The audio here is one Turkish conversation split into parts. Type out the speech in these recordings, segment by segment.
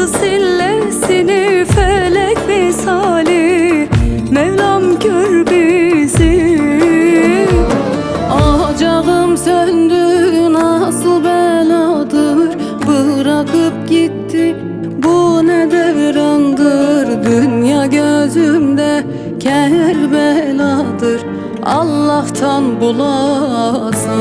Çarptı sillesini felek misali. Mevlam gör bizi. Ocağım söndü nasıl beladır. Bırakıp gitti bu ne devrandır. Dünya gözümde Kerbeladır. Allah'tan bulasa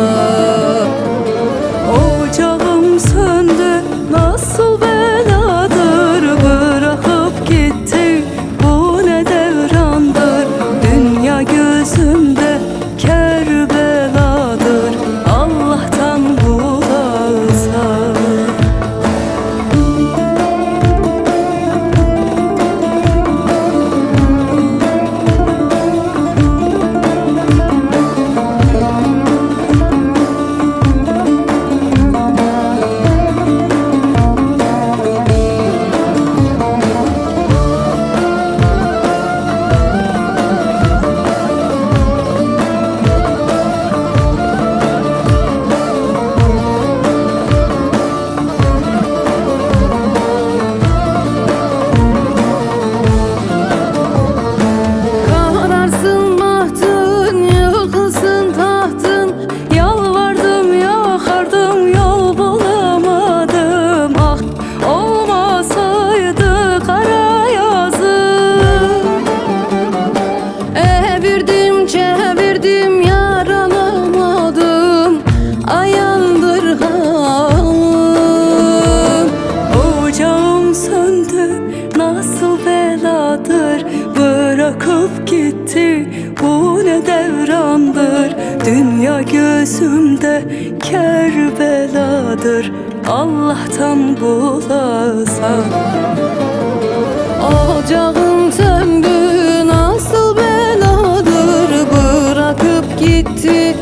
beladır Bırakıp gitti. Bu ne devrandır? Dünya gözümde Kerbeladır. Allah'tan bulasa. Ocağım söndü nasıl beladır? Bırakıp gitti